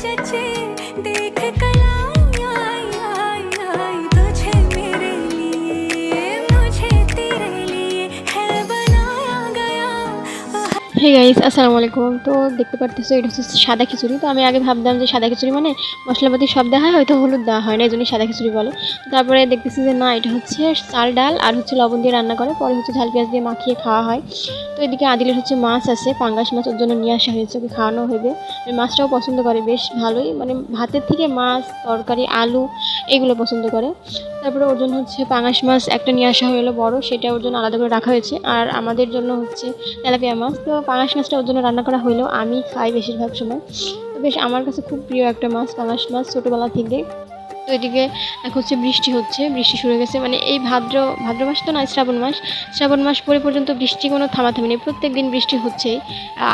chichi hey guys আসসালামু আলাইকুম তো দেখতে পারতেছো, এটা হচ্ছে সাদা খিচুড়ি। তো আমি আগে ভাবতাম যে সাদা খিচুড়ি মানে মশলাপাতি সব দেওয়া হয়, হয়তো হলুদ দেওয়া হয় না, এই জন্যই সাদা খিচুড়ি বলে। তারপরে দেখতেছি যে না, এটা হচ্ছে চাল ডাল আর হচ্ছে লবণ দিয়ে রান্না করে। পরে হচ্ছে ঝাল পেঁয়াজ দিয়ে মাখিয়ে খাওয়া হয়। তো এদিকে আদিলের হচ্ছে মাছ আছে, পাঙ্গাস মাছ, ওর জন্য নিয়ে আসা হয়েছে, ওকে খাওয়ানো হবে। ওই মাছটাও পছন্দ করে, বেশ ভালোই। মানে ভাতের থেকে মাছ, তরকারি, আলু এগুলো পছন্দ করে। তারপরে ওর জন্য হচ্ছে পাঙাশ মাছ একটা নিয়ে আসা হলো বড়, সেটা ওর জন্য আলাদা করে রাখা হয়েছে। আর আমাদের জন্য হচ্ছে তেলাপিয়া মাছ। তো পাঙাশ মাছটা ওর জন্য রান্না করা হইলেও আমি খাই বেশিরভাগ সময়। বেশ, আমার কাছে খুব প্রিয় একটা মাছ, পাঙাশ মাছ ছোটোবেলা থেকে। তো এদিকে এখন হচ্ছে বৃষ্টি হচ্ছে, বৃষ্টি শুরু হয়ে গেছে। মানে এই ভাদ্র ভাদ্র মাস তো নয়, শ্রাবণ মাস। শ্রাবণ মাস পরে পর্যন্ত বৃষ্টি কোনো থামাথামি নেই। প্রত্যেক দিন বৃষ্টি হচ্ছেই।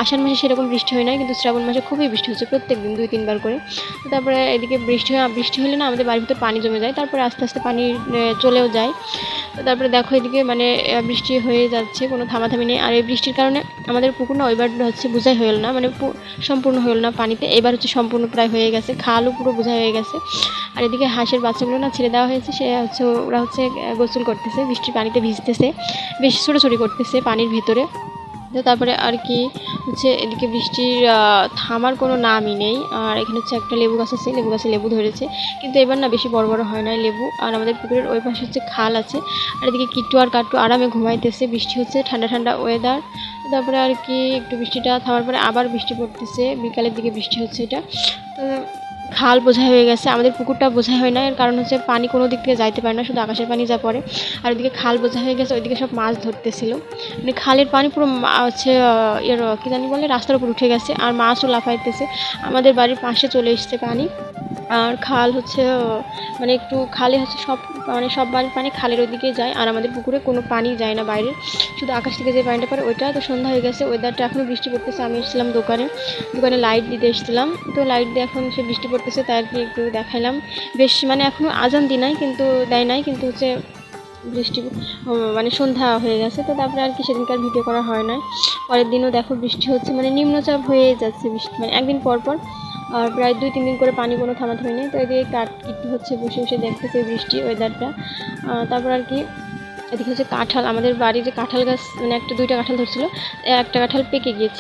আষাঢ় মাসে সেরকম বৃষ্টি হয় না কিন্তু শ্রাবণ মাসে খুবই বৃষ্টি হচ্ছে প্রত্যেক দিন, দুই, তিনবার করে। তারপরে এদিকে বৃষ্টি হয়, বৃষ্টি হলে না আমাদের বাড়ির ভিতর পানি জমে যায়। তারপরে আস্তে আস্তে পানি চলেও যায়। তো তারপরে দেখো এদিকে মানে বৃষ্টি হয়ে যাচ্ছে, কোনো থামাথামি নেই। আর এই বৃষ্টির কারণে আমাদের পুকুর না ওইবার হচ্ছে বোঝাই হলো না মানে সম্পূর্ণ হলো না পানিতে। এবার হচ্ছে সম্পূর্ণ প্রায় হয়ে গেছে, খালও পুরো বোঝাই হয়ে গেছে। আর এদিকে হাঁসের বাচ্চাগুলো না ছেড়ে দেওয়া হয়েছে। সে হচ্ছে, ওরা হচ্ছে গোসল করতেছে, বৃষ্টির পানিতে ভিজতেছে। বেশ ছোটাছুটি করতেছে পানির ভিতরে। তো তারপরে আর কি হচ্ছে, এদিকে বৃষ্টির থামার কোনো নামই নেই। আর এখানে হচ্ছে একটা লেবু গাছ আছে, লেবু গাছে লেবু ধরেছে। কিন্তু এবার না বেশি বড় বড় হয় না লেবু। আর আমাদের পুকুরের ওই পাশে হচ্ছে খাল আছে। আর এদিকে কিট্টু আর কাট্টু আরামে ঘুমাইতেছে। বৃষ্টি হচ্ছে, ঠান্ডা ঠান্ডা ওয়েদার তারপরে আর কি একটু বৃষ্টিটা থামার পরে আবার বৃষ্টি পড়তেছে। বিকালের দিকে বৃষ্টি হচ্ছে এটা। তো খাল বোঝাই হয়ে গেছে। আমাদের পুকুরটা বোঝাই হয় না। এর কারণ হচ্ছে পানি কোনো দিক থেকে যাইতে পারে না, শুধু আকাশের পানি যা পড়ে। আর ওইদিকে খাল বোঝা হয়ে গেছে, ওইদিকে সব মাছ ধরতেছিল। মানে খালের পানি পুরো হচ্ছে এর কী জানি বলে, রাস্তার উপর উঠে গেছে। আর মাছও লাফাইতেছে। আমাদের বাড়ির পাশে চলে এসছে পানি। আর খাল হচ্ছে মানে একটু খালে হচ্ছে সব মানে সব পানি খালের ওইদিকে যায়, আর আমাদের পুকুরে কোনো পানি যায় না বাইরে। শুধু আকাশ থেকে যে পানিটা পড়ে, ওইটা তো সন্ধ্যা হয়ে গেছে ওয়েদারটা এখনও বৃষ্টি পড়তেছে, আমি এসেছিলাম দোকানে। দোকানে লাইট দিতে এসেছিলাম, তো লাইট দিয়ে এখন সে বৃষ্টি পড়তেছে, তাই কি একটু দেখাইলাম। বেশ মানে এখনও আজান দি নাই, কিন্তু দেয় নাই, কিন্তু হচ্ছে বৃষ্টি মানে সন্ধ্যা হয়ে গেছে, তো তারপরে আর কি সেদিনকার ভিডিও করা হয় না পরের দিনও দেখো বৃষ্টি হচ্ছে মানে নিম্নচাপ হয়ে যাচ্ছে বৃষ্টি মানে একদিন পর পর। আর প্রায় দুই, তিন দিন করে পানি কোনো থামাথামি নেই। তো এদিকে কাঠ কিট হচ্ছে, বসে বসে দেখতেছে বৃষ্টি ওয়েদারটা তারপর আর কি, এদিকে হচ্ছে কাঁঠাল। আমাদের বাড়ির যে কাঁঠাল গাছ মানে একটা, দুইটা কাঁঠাল ধরছিল, একটা কাঁঠাল পেকে গিয়েছে।